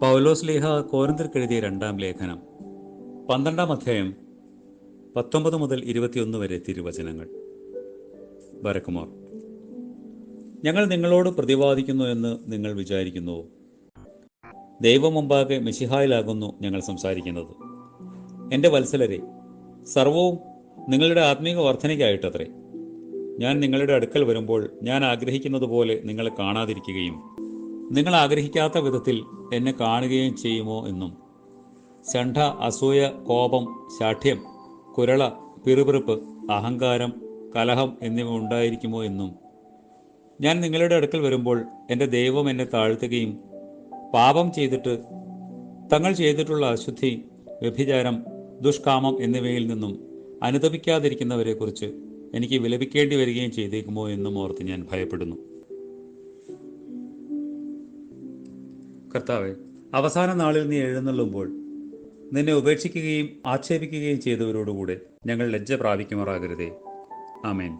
പൗലോസ് ലേഹ കോരന്തർക്കെഴുതിയ രണ്ടാം ലേഖനം. പന്ത്രണ്ടാം അധ്യായം പത്തൊമ്പത് മുതൽ ഇരുപത്തിയൊന്ന് വരെ തിരുവചനങ്ങൾ. ബരക്കുമാർ ഞങ്ങൾ നിങ്ങളോട് പ്രതിപാദിക്കുന്നു എന്ന് നിങ്ങൾ വിചാരിക്കുന്നുവോ ദൈവം മുമ്പാകെ മിശിഹായിലാകുന്നു ഞങ്ങൾ സംസാരിക്കുന്നത്. എന്റെ വത്സലരെ സർവവും നിങ്ങളുടെ ആത്മീക വർധനയ്ക്കായിട്ടത്രേ. ഞാൻ നിങ്ങളുടെ അടുക്കൽ വരുമ്പോൾ ഞാൻ ആഗ്രഹിക്കുന്നത് പോലെ നിങ്ങളെ കാണാതിരിക്കുകയും നിങ്ങൾ ആഗ്രഹിക്കാത്ത വിധത്തിൽ എന്നെ കാണുകയും ചെയ്യുമോ എന്നും. ശണ്ഠ അസൂയ കോപം ശാഠ്യം കുരള പിറുപിറുപ്പ് അഹങ്കാരം കലഹം എന്നിവ ഉണ്ടായിരിക്കുമോ എന്നും. ഞാൻ നിങ്ങളുടെ അടുക്കൽ വരുമ്പോൾ എന്റെ ദൈവം എന്നെ താഴ്ത്തുകയും പാപം ചെയ്തിട്ട് തങ്ങൾ ചെയ്തിട്ടുള്ള അശുദ്ധി വ്യഭിചാരം ദുഷ്കാമം എന്നിവയിൽ നിന്നും അനുതപിക്കാതിരിക്കുന്നവരെക്കുറിച്ച് എനിക്ക് വിലപിക്കേണ്ടി വരികയും ചെയ്തേക്കുമോ എന്നും ഓർത്ത് ഞാൻ ഭയപ്പെടുന്നു. കർത്താവെ അവസാന നാളിൽ നീ എഴുന്നള്ളുമ്പോൾ നിന്നെ ഉപേക്ഷിക്കുകയും ആക്ഷേപിക്കുകയും ചെയ്തവരോടുകൂടെ ഞങ്ങൾ ലജ്ജ പ്രാപിക്കുമാറാകരുതേ. ആമേൻ.